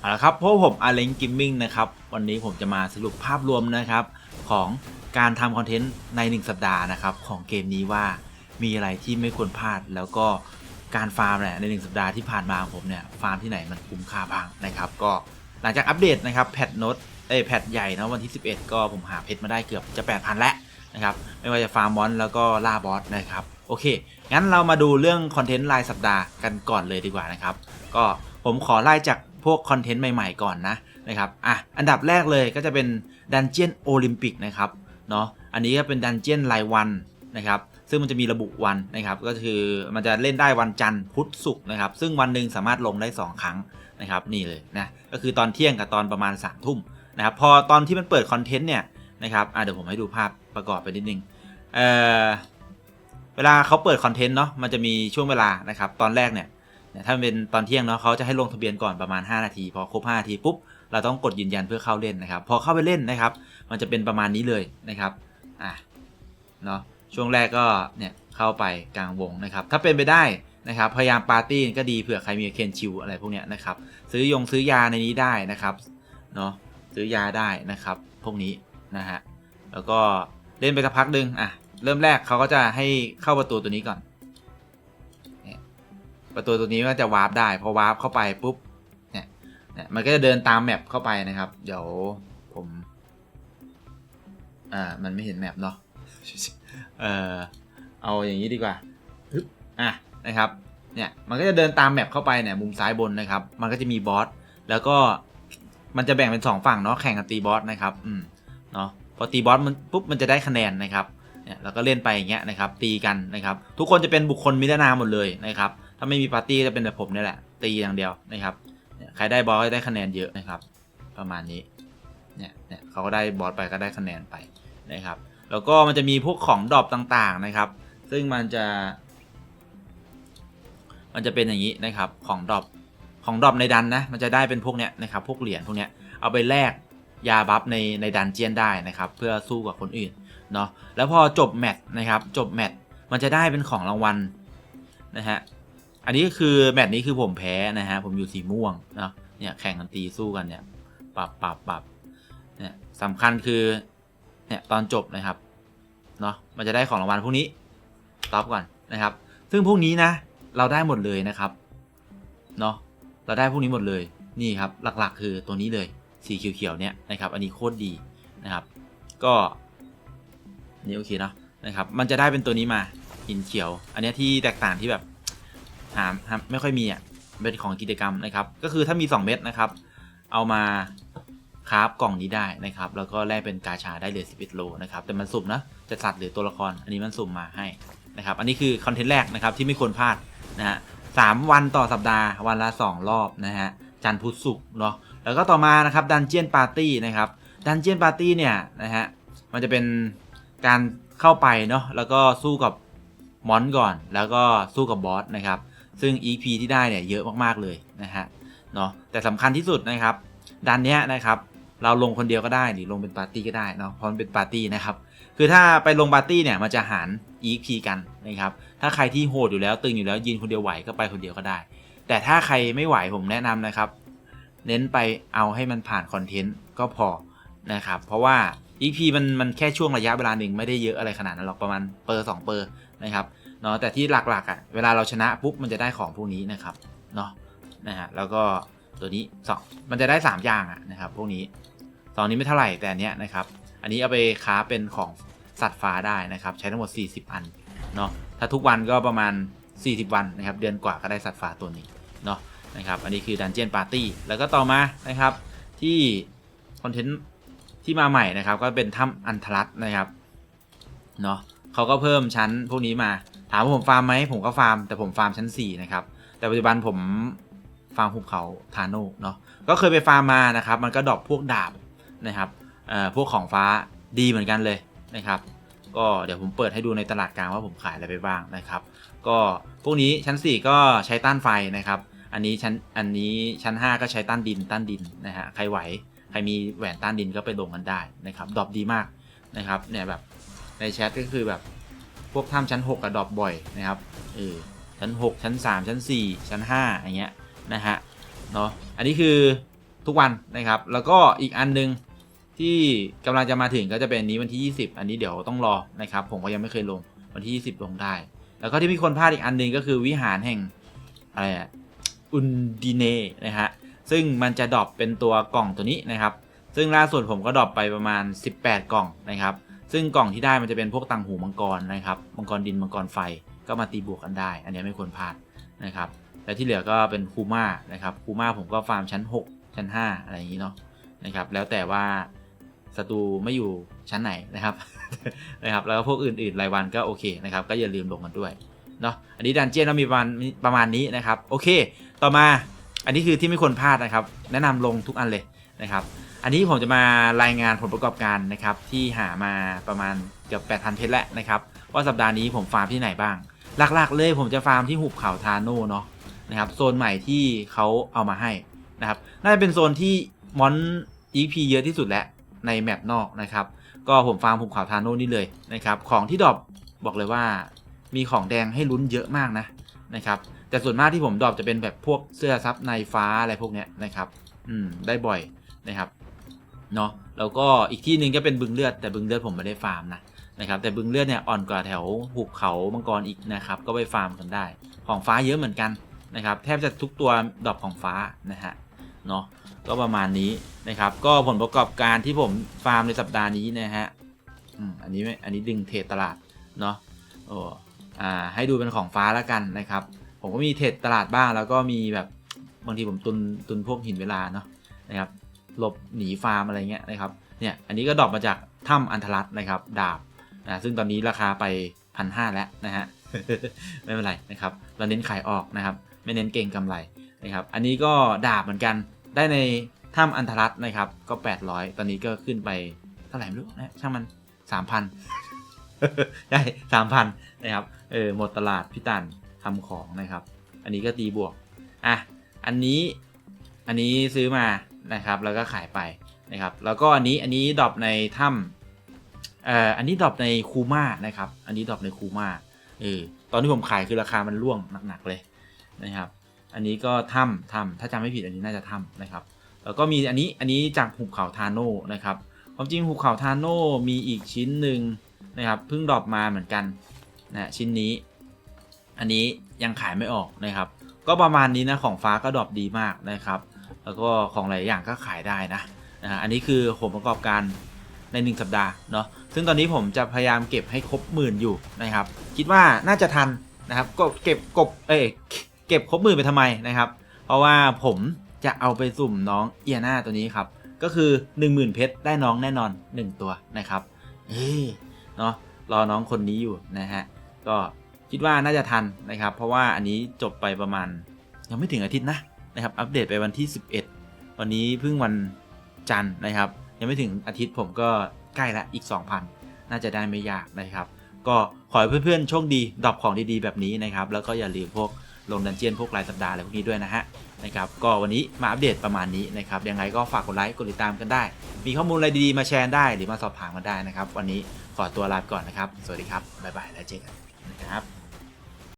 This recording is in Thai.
เอาละครับพวกผมอาเลนกิมมิ่งนะครับวันนี้ผมจะมาสรุปภาพรวมนะครับ ของการทำคอนเทนต์ใน 1 สัปดาห์นะครับ ของเกมนี้ว่ามีอะไรที่ไม่ควรพลาด แล้วก็การฟาร์มเนี่ยใน 1 สัปดาห์ที่ผ่านมาผมเนี่ยฟาร์มที่ไหนมันคุ้มค่าบ้างนะครับ ก็หลังจากอัปเดตนะครับแพทโน้ตเอ้แพทใหญ่นะวันที่ 11 ก็ผมหาเพชรมาได้เกือบจะ 8,000 แล้วนะครับไม่ว่าจะฟาร์มมอนแล้วก็ล่าบอสนะครับโอเค งั้นเรามาดูเรื่องคอนเทนต์รายสัปดาห์กันก่อนเลยดีกว่านะครับ ก็ผมขอไล่จาก วกคอนเทนต์ใหม่ๆก่อนนะนะครับอะอันดับแรกเลยก็จะเป็นดันเจียนโอลิมปิกนะครับเนาะอันนี้ก็เป็นดันเจียนรายวันนะครับซึ่งมันจะมีระบุวันนะครับก็คือมันจะเล่นได้วันจันทร์พุธศุกร์นะครับซึ่งวันหนึ่งสามารถลงได้ 2 ครั้งนะครับนี่เลยนะก็คือตอนเที่ยงกับตอนประมาณ3ามทุ่มนะครับพอตอนที่มันเปิดคอนเทนต์เนี่ยนะครับอะเดี๋ยวผมให้ดูภาพประกอบไปนิดนึงเอ่อเวลาเขาเปิดคอนเทนต์เนาะมันจะมีช่วงเวลานะครับตอนแรกเนี่ยเนี่ย ถ้าเป็นตอนเที่ยงเนาะเขาจะให้ลงทะเบียนก่อนประมาณ 5 นาที พอครบ 5 นาทีปุ๊บเราต้องกดยืนยันเพื่อเข้าเล่นนะครับ พอเข้าไปเล่นนะครับ มันจะเป็นประมาณนี้เลยนะครับอะเนาะช่วงแรกก็เนี่ยเข้าไปกลางวงนะครับ ถ้าเป็นไปได้นะครับพยายามปาร์ตี้ก็ดีเผื่อใครมีเคนชิวอะไรพวกเนี้ยนะครับ ซื้อยงซื้อยาในนี้ได้นะครับเนาะซื้อยาได้นะครับ พวกนี้นะฮะแล้วก็เล่นไปสักพักหนึ่งอะเริ่มแรกเขาก็จะให้เข้าประตูตัวนี้ก่อน ประตูตัวนี้ก็จะวาร์ปได้พอวาร์ปเข้าไปปุ๊บเนี่ยเนี่ยมันก็จะเดินตามแมปเข้าไปนะครับ เดี๋ยวผมอ่ามันไม่เห็นแมปเนาะเออเอาอย่างนี้ดีกว่าอะนะครับเนี่ยมันก็จะเดินตามแมปเข้าไปเนี่ยมุมซ้ายบนนะครับ มันก็จะมีบอสแล้วก็มันจะแบ่งเป็นสองฝั่งเนาะแข่งกันตีบอสนะครับอืมเนาะพอตีบอสมันปุ๊บมันจะได้คะแนนนะครับเนี่ยเราก็เล่นไปอย่างเงี้ยนะครับตีกันนะครับ ทุกคนจะเป็นบุคคลมิตรนามหมดเลยนะครับ ถ้าไม่มีปาร์ตี้จะเป็นแบบผมเนี่ยแหละ ตีอย่างเดียวนะครับเนี่ยใครได้บอสก็ได้คะแนนเยอะนะครับ ประมาณนี้เนี่ยเนี่ยเขาก็ได้บอสไปก็ได้คะแนนไปนะครับ แล้วก็มันจะมีพวกของดรอปต่างๆนะครับ ซึ่งมันจะ มันจะเป็นอย่างนี้นะครับของดรอปของดรอปในดันนะมันจะได้เป็นพวกเนี้ยนะครับ พวกเหรียญพวกเนี้ยเอาไปแลกยาบัฟในในดันเจียนได้นะครับ เพื่อสู้กับคนอื่นเนาะแล้วพอจบแมตช์นะครับ จบแมตช์มันจะได้เป็นของรางวัลนะฮะ อันนี้คือแมตช์นี้คือผมแพ้นะฮะ ผมอยู่สีม่วงเนาะเนี่ยแข่งกันตีสู้กันเนี่ยปรับปรับปรับเนี่ยสำคัญคือเนี่ยตอนจบนะครับเนาะมันจะได้ของรางวัลพวกนี้ตอบก่อนนะครับ ซึ่งพวกนี้นะเราได้หมดเลยนะครับเนาะเราได้พวกนี้หมดเลยนี่ครับหลักๆ คือตัวนี้เลยสีเขียวๆเนี่ยนะครับ อันนี้โคตรดีนะครับ ก็นี่โอเคเนาะนะครับ มันจะได้เป็นตัวนี้มาหินเขียว อันนี้ที่แตกต่างที่แบบ หาหาไม่ค่อยมีอะเป็นของกิจกรรมนะครับ ก็คือถ้ามี 2 เม็ดนะครับ เอามาคราฟกล่องนี้ได้นะครับ แล้วก็แลกเป็นกาชาได้เลย11โลนะครับ แต่มันสุ่มนะ จะสัตว์หรือตัวละคร อันนี้มันสุ่มมาให้นะครับ อันนี้คือคอนเทนต์แรกนะครับที่ไม่ควรพลาดนะฮะสามวันต่อสัปดาห์วันละ 2 รอบนะฮะ จันทร์พุธศุกร์เนาะ แล้วก็ต่อมานะครับดันเจียนปาร์ตี้นะครับ ดันเจียนปาร์ตี้เนี่ยนะฮะ มันจะเป็นการเข้าไปเนาะ แล้วก็สู้กับมอนก่อน แล้วก็สู้กับบอสนะครับ ซึ่ง EP ที่ได้เนี่ยเยอะมากๆเลยนะฮะเนาะแต่สำคัญที่สุดนะครับดันเนี้ยนะครับเราลงคนเดียวก็ได้หรือลงเป็นปาร์ตี้ก็ได้เนาะเพราะมันเป็นปาร์ตี้นะครับคือถ้าไปลงปาร์ตี้เนี่ยมันจะหาร EP กันนะครับถ้าใครที่โหดอยู่แล้วตึงอยู่แล้วยืนคนเดียวไหวก็ไปคนเดียวก็ได้ แต่ถ้าใครไม่ไหวผมแนะนำนะครับ เน้นไปเอาให้มันผ่านคอนเทนต์ก็พอนะครับเพราะว่า EP มันมันแค่ช่วงระยะเวลาหนึ่งไม่ได้เยอะอะไรขนาดนั้นหรอกประมาณเปอร์สองเปอร์นะครับ เนาะแต่ที่หลักๆอะ่ะเวลาเราชนะปุ๊บมันจะได้ของพวกนี้นะครับเนาะนะฮะแล้วก็ตัวนี้สองมันจะได้ 3 อย่างอะนะครับพวกนี้สองนี้ไม่เท่าไหร่แต่อันเนี้ยนะครับอันนี้เอาไปค้าเป็นของสัตว์ฟ้าได้นะครับ ใช้ทั้งหมด 40 อันเนาะถ้าทุกวันก็ประมาณ 40 วันนะครับ เดือนกว่าก็ได้สัตว์ฟ้าตัวนี้เนาะนะครับอันนี้คือดันเจียนปาร์ตี้แล้วก็ต่อมานะครับที่คอนเทนต์ที่มาใหม่นะครับ ก็เป็นถ้ำอันทรัตนะครับเนาะเขาก็เพิ่มชั้นพวกนี้มา ถามว่าผมฟาร์มไหมผมก็ฟาร์มแต่ผมฟาร์มชั้น4นะครับแต่ปัจจุบันผมฟาร์มหุบเขาทาโนเนาะก็เคยไปฟาร์มมานะครับ มันก็ดรอปพวกดาบนะครับเอ่อพวกของฟ้าดีเหมือนกันเลยนะครับก็เดี๋ยวผมเปิดให้ดูในตลาดกลางว่าผมขายอะไรไปบ้างนะครับ ก็พวกนี้ชั้น 4 ก็ใช้ต้านไฟนะครับ อันนี้ชั้นอันนี้ชั้น 5 ก็ใช้ต้านดินต้านดินนะฮะใครไหวใครมีแหวนต้านดินก็ไปลงกันได้นะครับดรอปดีมากนะครับเนี่ยแบบในแชทก็คือแบบ พวกถ้ำชั้น 6กับดอปบ่อยนะครับเออชั้น 6 ชั้น 3 ชั้น 4 ชั้น5อย่างเงี้ยนะฮะเนาะอันนี้คือทุกวันนะครับ แล้วก็อีกอันหนึงที่กำลังจะมาถึงก็จะเป็นนี้วันที่ 20 อันนี้เดี๋ยวต้องรอนะครับ ผมก็ยังไม่เคยลงวันที่ 20 ลงได้ แล้วก็ที่มีคนพลาดอีกอันหนึงก็คือวิหารแห่งอะไรอะอุนดีเนนะฮะซึ่งมันจะดรอปเป็นตัวกล่องตัวนี้นะครับ ซึ่งล่าสุดผมก็ดรอปไปประมาณ 18 กล่องนะครับ ซึ่งกล่องที่ได้มันจะเป็นพวกตังหูมังกรนะครับมังกรดินมังกรไฟก็มาตีบวกกันได้ อันนี้ไม่ควรพลาดนะครับและที่เหลือก็เป็นคูม่านะครับคูม่าผมก็ฟาร์มชั้น 6 ชั้น 5 อะไรอย่างนี้เนาะนะครับแล้วแต่ว่าศัตรูไม่อยู่ชั้นไหนนะครับนะครับ แล้วก็พวกอื่นๆรายวันก็โอเคนะครับ ก็อย่าลืมลงกันด้วยเนาะอันนี้ดันเจียนเรามีประมาณประมาณนี้นะครับ โอเค ต่อมาอันนี้คือที่ไม่ควรพลาดนะครับ แนะนำลงทุกอันเลยนะครับ อันนี้ผมจะมารายงานผลประกอบการนะครับที่หามาประมาณเกือบ8,000เพชรแล้วนะครับว่าสัปดาห์นี้ผมฟาร์มที่ไหนบ้าง หลักๆ เลยผมจะฟาร์มที่หุบเขาทาโน่เนาะนะครับโซนใหม่ที่เขาเอามาให้นะครับน่าจะเป็นโซนที่มอน EP เยอะที่สุดแล้วในแมปนอกนะครับก็ผมฟาร์มหุบเขาทาโน่นี่เลยนะครับของที่ดรอปบอกเลยว่ามีของแดงให้ลุ้นเยอะมากนะนะครับแต่ส่วนมากที่ผมดรอปจะเป็นแบบพวกเสื้อซับในฟ้าอะไรพวกเนี้ยนะครับอืมได้บ่อยนะครับ เนาะแล้วก็อีกที่หนึ่งก็เป็นบึงเลือดแต่บึงเลือดผมไม่ได้ฟาร์มนะนะครับแต่บึงเลือดเนี่ยอ่อนกว่าแถวหุบเขามังกรอีกนะครับก็ไปฟาร์มกันได้ ของฟ้าเยอะเหมือนกันนะครับแทบจะทุกตัวดรอปของฟ้านะฮะเนาะก็ประมาณนี้นะครับ ก็ผลประกอบการที่ผมฟาร์มในสัปดาห์นี้นะฮะอันนี้ไม่อันนี้ดึงเทรดตลาดเนาะโอ้อ่าให้ดูเป็นของฟ้าแล้วกันนะครับ ผมก็มีเทรดตลาดบ้างแล้วก็มีแบบบางทีผมตุนตุนพวกหินเวลาเนาะนะครับ หลบหนีฟาร์มอะไรเงี้ยนะครับเนี่ยอันนี้ก็ดรอปมาจากถ้ำอันทรัตนะครับดาบนะซึ่งตอนนี้ราคาไปพันห้าแล้วนะฮะไม่เป็นไรนะครับเราเน้นขายออกนะครับ ไม่เน้นเก่งกำไรนะครับอันนี้ก็ดาบเหมือนกันได้ในถ้ำอันทรัตนะครับก็ 800 ตอนนี้ก็ขึ้นไปเท่าไหร่ไม่รู้นะช่างมัน 3,000ได้3,000นะครับเออหมดตลาดพี่ตันทำของนะครับ อันนี้ก็ตีบวกอะอันนี้อันนี้ซื้อมานะครับแล้วก็ขายไปนะครับแล้วก็อันนี้อันนี้ดรอปในถ้ำเอ่ออันนี้ดรอปในคูม่านะครับอันนี้ดรอปในคูม่าเออตอนที่ผมขายคือราคามันร่วงหนักๆเลยนะครับอันนี้ก็ถ้ำถ้ำถ้าจำไม่ผิดอันนี้น่าจะถ้ำนะครับแล้วก็มีอันนี้อันนี้จากหุบเขาทาโน่นะครับความจริงหุบเขาทาโน่มีอีกชิ้นหนึ่งนะครับเพิ่งดรอปมาเหมือนกันนะชิ้นนี้ อันนี้ยังขายไม่ออกนะครับ ก็ประมาณนี้นะของฟ้าก็ดรอปดีมากนะครับ แล้วก็ของหลายอย่างก็ขายได้นะนะฮะอันนี้คือผลประกอบการใน 1 สัปดาห์เนาะซึ่งตอนนี้ผมจะพยายามเก็บให้ครบหมื่นอยู่นะครับ คิดว่าน่าจะทันนะครับก็เก็บกบเอ้เก็บครบหมื่นไปทำไมนะครับ เพราะว่าผมจะเอาไปสุ่มน้องเอียนาตัวนี้ครับ ก็คือ 10,000 เพชรได้น้องแน่นอน 1 ตัวนะครับเอ้เนาะรอน้องคนนี้อยู่นะฮะก็คิดว่าน่าจะทันนะครับ เพราะว่าอันนี้จบไปประมาณ ยังไม่ถึงอาทิตย์นะ นะครับ อัปเดตไปวันที่ 11 วันนี้เพิ่งวันจันทร์นะครับ ยังไม่ถึงอาทิตย์ผมก็ใกล้ละอีก 2,000 น่าจะได้ไม่ยากนะครับ ก็ขอให้เพื่อนๆ โชคดีดรอปของดีๆ แบบนี้นะครับ แล้วก็อย่าลืมพวกลงดันเจียนพวกรายสัปดาห์อะไรพวกนี้ด้วยนะฮะนะครับก็วันนี้มาอัปเดตประมาณนี้นะครับยังไงก็ฝากกดไลค์กดติดตามกันได้ มีข้อมูลอะไรดีๆมาแชร์ได้หรือมาสอบถามกันได้นะครับ วันนี้ขอตัวลาไปก่อนนะครับ สวัสดีครับบ๊ายบายแล้วเจอกันนะครับ